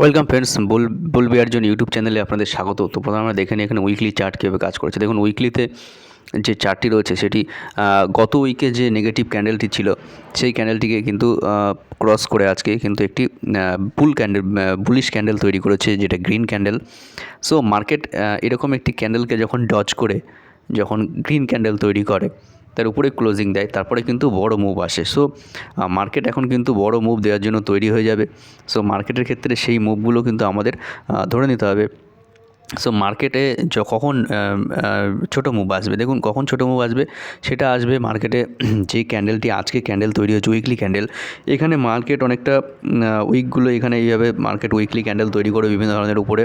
Welcome friends, বুল বিয়ার জন্য YouTube চ্যানেলে আপনাদের স্বাগত। তো প্রথমে আমরা দেখে নিই এখানে উইকলি চার্ট কীভাবে কাজ করছে। দেখুন উইকলিতে যে চার্টটি রয়েছে, সেটি গত উইকে যে নেগেটিভ ক্যান্ডেলটি ছিল, সেই ক্যান্ডেলটিকে কিন্তু ক্রস করে আজকে কিন্তু একটি বুল ক্যান্ডেল বুলিশ ক্যান্ডেল তৈরি করেছে, যেটা গ্রিন ক্যান্ডেল সো মার্কেট এরকম একটি ক্যান্ডেলকে যখন ডজ করে, যখন গ্রিন ক্যান্ডেল তৈরি করে তার উপরে ক্লোজিং দেয়, তারপরে কিন্তু বড় মুভ আসে। সো মার্কেট এখন কিন্তু বড় মুভ দেওয়ার জন্য তৈরি হয়ে যাবে। সো মার্কেটের ক্ষেত্রে সেই মুভগুলো কিন্তু আমাদের ধরে নিতে হবে। সো মার্কেটে য, কখন ছোটো মুভ আসবে? দেখুন, কখন ছোটো মুভ আসবে? সেটা আসবে মার্কেটে যে ক্যান্ডেলটি আজকে ক্যান্ডেল তৈরি হচ্ছে উইকলি ক্যান্ডেল এখানে মার্কেট অনেকটা উইকগুলো এখানে এইভাবে মার্কেট উইকলি ক্যান্ডেল তৈরি করে বিভিন্ন ধরনের উপরে।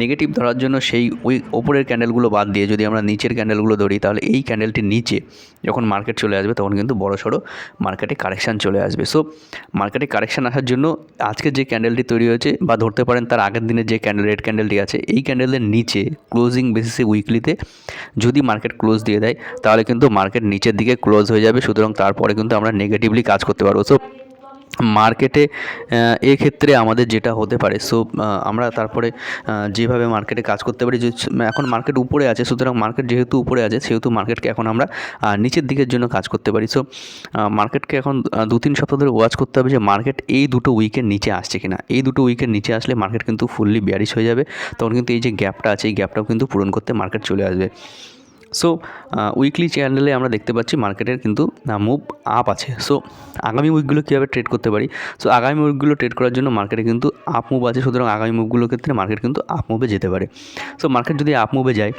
নেগেটিভ ধরার জন্য সেই উইক ওপরের ক্যান্ডেলগুলো বাদ দিয়ে যদি আমরা নিচের ক্যান্ডেলগুলো ধরি, তাহলে এই ক্যান্ডেলটির নিচে যখন মার্কেট চলে আসবে, তখন কিন্তু বড় সড়ো মার্কেটে কারেকশান চলে আসবে। সো মার্কেটে কারেকশান আসার জন্য আজকে যে ক্যান্ডেলটি তৈরি হয়েছে, বা ধরতে পারেন তার আগের দিনের যে ক্যান্ডেল রেড ক্যান্ডেলটি আছে, এই ক্যান্ডেলের নিচে ক্লোজিং বেসিসে উইকলিতে যদি মার্কেট ক্লোজ দিয়ে দেয়, তাহলে কিন্তু মার্কেট নিচের দিকে ক্লোজ হয়ে যাবে। সুতরাং তারপরে কিন্তু আমরা নেগেটিভলি কাজ করতে পারব। সো মার্কেটে এক্ষেত্রে আমাদের যেটা হতে পারে সো আমরা তারপরে যেভাবে মার্কেটে কাজ করতে পারি, যে এখন মার্কেট উপরে আছে, সুতরাং মার্কেট যেহেতু উপরে আছে, সেহেতু মার্কেটকে এখন আমরা নিচের দিকের জন্য কাজ করতে পারি। সো মার্কেটকে এখন দু তিন সপ্তাহ ধরে ওয়াচ করতে হবে যে মার্কেট এই দুটো উইকের নিচে আসছে কিনা। এই দুটো উইকের নিচে আসলে মার্কেট কিন্তু ফুললি বিয়ারিশ হয়ে যাবে। তখন কিন্তু এই যে গ্যাপটা আছে, এই গ্যাপটাও কিন্তু পূরণ করতে মার্কেট চলে আসবে। সো উইকলি চ্যানেলে আমরা দেখতে পাচ্ছি মার্কেটের কিন্তু মুভ আপ আছে। সো আগামী উইকগুলো কীভাবে ট্রেড করতে পারি? সো আগামী উইকগুলো ট্রেড করার জন্য মার্কেটে কিন্তু আপ মুভ আছে, সুতরাং আগামী মুভগুলোর ক্ষেত্রে মার্কেট কিন্তু আপ মুভে যেতে পারে। সো মার্কেট যদি আপ মুভে যায়,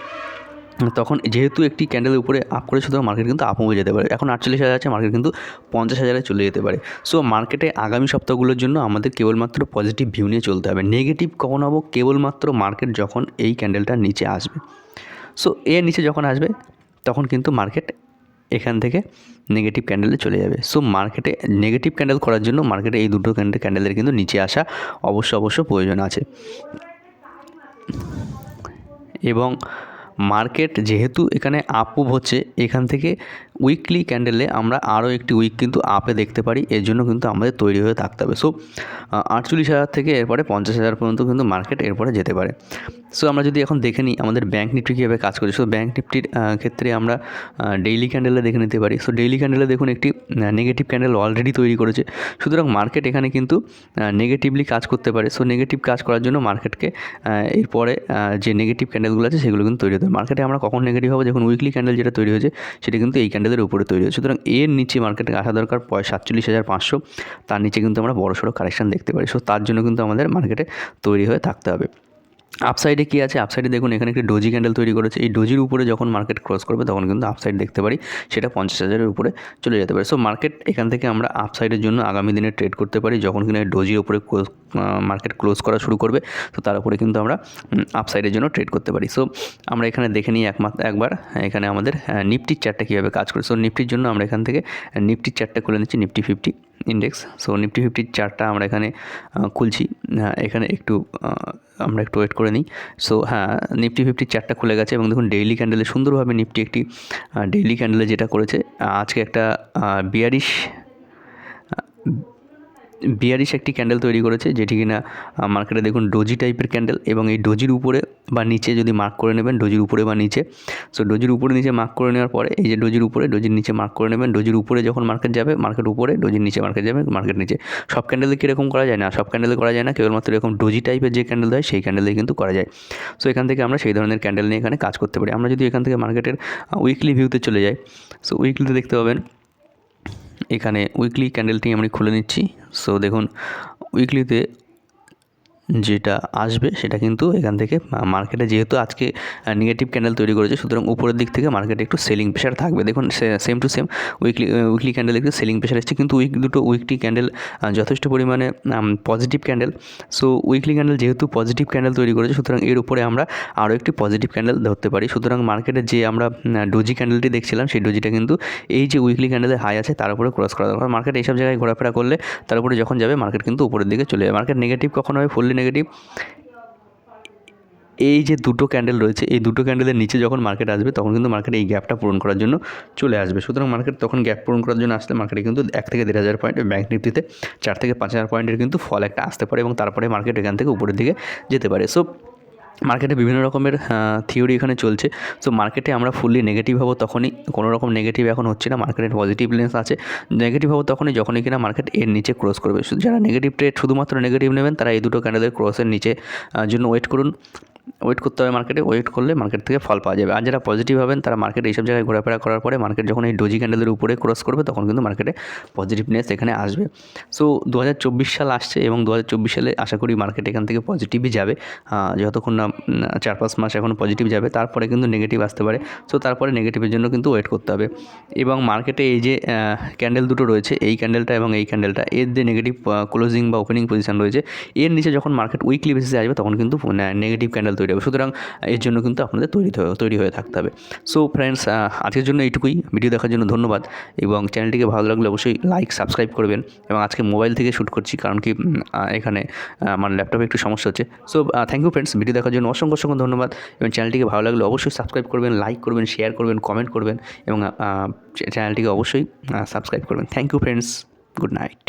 তখন যেহেতু একটি ক্যান্ডেলের উপরে আপ করে, সুতরাং মার্কেট কিন্তু আপ মুভে যেতে পারে। এখন আটচল্লিশ হাজার আছে মার্কেট কিন্তু পঞ্চাশ হাজারে চলে যেতে পারে। সো মার্কেটে আগামী সপ্তাহগুলোর জন্য আমাদের কেবলমাত্র পজিটিভ ভিউ নিয়ে চলতে হবে। নেগেটিভ কখন হব? কেবলমাত্র মার্কেট যখন এই ক্যান্ডেলটার নিচে আসবে। সো এর নিচে যখন আসবে, তখন কিন্তু মার্কেট এখান থেকে নেগেটিভ ক্যান্ডেলে চলে যাবে। সো মার্কেটে নেগেটিভ ক্যান্ডেল করার জন্য মার্কেটে এই দুটো ক্যান্ডেল ক্যান্ডেলের কিন্তু নিচে আসা অবশ্য অবশ্য প্রয়োজন আছে। এবং মার্কেট যেহেতু এখানে আপ হচ্ছে, এখান থেকে উইকলি ক্যান্ডেলে আমরা আরও একটি উইক কিন্তু আপে দেখতে পারি। এর জন্য কিন্তু আমাদের তৈরি হয়ে থাকতে হবে। সো আটচল্লিশ হাজার থেকে এরপরে পঞ্চাশ হাজার পর্যন্ত কিন্তু মার্কেট এরপরে যেতে পারে। সো আমরা যদি এখন দেখে নিই আমাদের ব্যাঙ্ক নিফটি কীভাবে কাজ করছে। সো ব্যাঙ্ক নিফটির ক্ষেত্রে আমরা ডেইলি ক্যান্ডেলে দেখে নিতে পারি। সো ডেইলি ক্যান্ডেলে দেখুন একটি নেগেটিভ ক্যান্ডেল অলরেডি তৈরি করেছে। সুতরাং মার্কেট এখানে কিন্তু নেগেটিভলি কাজ করতে পারে। সো নেগেটিভ কাজ করার জন্য মার্কেটকে এরপরে যে নেগেটিভ ক্যান্ডেলগুলো আছে সেগুলো কিন্তু তৈরি হতে মার্কেটে আমরা কখন নেগেটিভ হবে? যখন উইকলি ক্যান্ডেল যেটা তৈরি হয়েছে, সেটা কিন্তু এই ক্যান্ডেলের উপরে তৈরি হয়েছে সুতরাং এর নিচে মার্কেটে আসা দরকার পয় সাতচল্লিশ হাজার পাঁচশো। তার নিচে কিন্তু আমরা বড় সড়ো কারেকশান দেখতে পারি। সো তার জন্য কিন্তু আমাদের মার্কেটে তৈরি হয়ে থাকতে হবে। আপসাইডে কী আছে? আপসাইডে দেখুন, এখানে একটি ডোজি ক্যান্ডেল তৈরি করেছে। এই ডোজির উপরে যখন মার্কেট ক্রস করবে, তখন কিন্তু আপসাইড দেখতে পারি। সেটা পঞ্চাশ হাজারের উপরে চলে যেতে পারে। সো মার্কেট এখান থেকে আমরা আপসাইডের জন্য আগামী দিনে ট্রেড করতে পারি, যখন কিনা ডোজির উপরে মার্কেট ক্লোজ করা শুরু করবে। তো তার উপরে কিন্তু আমরা আপসাইডের জন্য ট্রেড করতে পারি। সো আমরা এখানে দেখে নিই একমাত্র একবার, এখানে আমাদের নিফটির চারটা কীভাবে কাজ করে। সো নিফটির জন্য আমরা এখান থেকে নিফটির চারটা খুলে নিচ্ছি Nifty fifty index so Nifty ফিফটির চারটা আমরা এখানে খুলছি। এখানে একটু আমরা একটু ওয়েট করে নিই। সো হ্যাঁ নিফটি ফিফটি চারটা খুলে গেছে এবং দেখুন ডেইলি ক্যান্ডেলে সুন্দরভাবে নিফটি একটি ডেইলি ক্যান্ডেলে যেটা করেছে আজকে একটা বিয়ারিশ বিয়ারিশ একটি ক্যান্ডেল তৈরি করেছে, যেটি কিনা মার্কেটে দেখুন ডোজি টাইপের ক্যান্ডেল এবং এই ডোজির উপরে বা নিচে যদি মার্ক করে নেবেন, ডোজির উপরে বা নিচে, সো ডোজির উপরে নিচে মার্ক করে নেওয়ার পরে, এই যে ডোজির উপরে, ডোজির নিচে মার্ক করে নেবেন, ডোজির উপরে যখন মার্কেট যাবে, মার্কেট উপরে, ডোজির নিচে মার্কেট যাবে, মার্কেট নিচে, সব ক্যান্ডেলে কীরকম করা যায়? না, সব ক্যান্ডেলে করা যায় না, কেবলমাত্র এরকম ডোজি টাইপের যে ক্যান্ডেল হয়, সেই ক্যান্ডেলে কিন্তু করা যায়। সো এখান থেকে আমরা সেই ধরনের ক্যান্ডেল নিয়ে এখানে কাজ করতে পারি। আমরা যদি এখান থেকে মার্কেটের উইকলি ভিউতে চলে যাই, সো উইকলিতে দেখতে পাবেন এখানে উইকলি ক্যান্ডেলটি আমি খুলে নিচ্ছি। সো দেখুন উইকলিতে যেটা আসবে সেটা কিন্তু এখান থেকে মার্কেটে যেহেতু আজকে নেগেটিভ ক্যান্ডেল তৈরি করেছে, সুতরাং উপরের দিক থেকে মার্কেটে একটু সেলিং প্রেশার থাকবে। দেখুন same to same weekly weekly candle একটু সেলিং প্রেশার এসছে, কিন্তু উইক দুটো উইকলি ক্যান্ডেল যথেষ্ট পরিমাণে positive candle so weekly candle যেহেতু পজিটিভ ক্যান্ডেল তৈরি করেছে, সুতরাং এর উপরে আমরা আরও একটি পজিটিভ ক্যান্ডেল ধরতে পারি। সুতরাং মার্কেটে যে আমরা ডোজি ক্যান্ডেলটি দেখছিলাম, সেই ডোজিটা কিন্তু এই যে উইকলি ক্যান্ডেলের হাই আছে, তার উপরে ক্রস করা দরকার। মার্কেট এইসব জায়গায় ঘোরাফেরা করলে, তার উপরে যখন যাবে মার্কেট কিন্তু উপরের দিকে চলে যাবে। মার্কেট নেগেটিভ কখনো হবে ফুললি নেগেটিভ। এই যে দুটো ক্যান্ডেল রয়েছে, এই দুটো ক্যান্ডেলের নিচে যখন মার্কেট আসবে, তখন কিন্তু মার্কেট এই গ্যাপটা পূরণ করার জন্য চলে আসবে। সুতরাং মার্কেট তখন গ্যাপ পূরণ করার জন্য আসলে মার্কেটে কিন্তু এক থেকে দেড় হাজার পয়েন্ট ব্যাঙ্ক নিফটিতে চার থেকে পাঁচ হাজার পয়েন্টের কিন্তু ফল একটা আসতে পারে এবং তারপরে মার্কেট এখান থেকে উপরের দিকে যেতে পারে। সো মার্কেটে বিভিন্ন রকমের থিওরি এখানে চলছে। সো মার্কেটে আমরা ফুললি নেগেটিভ হব তখনই। কোনো রকম নেগেটিভ এখন হচ্ছে না। মার্কেটের পজিটিভ লেন্স আছে। নেগেটিভ হব তখনই যখনই কিনা মার্কেট এর নিচে ক্রস করবে। যারা নেগেটিভ ট্রেড শুধুমাত্র নেগেটিভ নেবেন, তারা এই দুটো ক্যান্ডেলের ক্রসের নিচে জন্য ওয়েট করুন। ওয়েট করতে হবে মার্কেটে ওয়েট করলে মার্কেট থেকে ফল পাওয়া যাবে। আর যারা পজিটিভ হবেন, তারা মার্কেট এইসব জায়গায় ঘোরাফেরা করার পরে মার্কেট যখন এই ডোজি ক্যান্ডেলের উপরে ক্রস করবে, তখন কিন্তু মার্কেটে পজিটিভনেস এখানে আসবে। সো দু হাজার চব্বিশ সাল আসছে এবং দু হাজার চব্বিশ সালে আশা করি মার্কেট এখান থেকে পজিটিভই যাবে। যতক্ষণ না চার পাঁচ মাস এখন পজিটিভ যাবে, তারপরে কিন্তু নেগেটিভ আসতে পারে। সো তারপরে নেগেটিভের জন্য কিন্তু ওয়েট করতে হবে। এবং মার্কেটে এই যে ক্যান্ডেল দুটো রয়েছে, এই ক্যান্ডেলটা এবং এই ক্যান্ডেলটা এর যে নেগেটিভ ক্লোজিং বা ওপেনিং পজিশন রয়েছে, এর নিচে যখন মার্কেট উইকলি বেসিসে আসবে, তখন কিন্তু নেগেটিভ ক্যান্ডেল তৈরি হবে। সুতরাং এর জন্য কিন্তু আপনাদের তৈরি তৈরি হয়ে থাকতে হবে। সো ফ্রেন্ডস আজকের জন্য এইটুকুই। ভিডিও দেখার জন্য ধন্যবাদ এবং চ্যানেলটিকে ভালো লাগলে অবশ্যই লাইক সাবস্ক্রাইব করবেন এবং আজকে মোবাইল থেকে শ্যুট করছি কারণ কি এখানে আমার ল্যাপটপে একটু সমস্যা হচ্ছে। So thank you friends video দেখার জন্য অসংখ্য অসংখ্য ধন্যবাদ এবং চ্যানেলটিকে ভালো লাগলে অবশ্যই সাবস্ক্রাইব করবেন লাইক করবেন শেয়ার করবেন কমেন্ট করবেন এবং চ্যানেলটিকে অবশ্যই সাবস্ক্রাইব করবেন। Thank you friends good night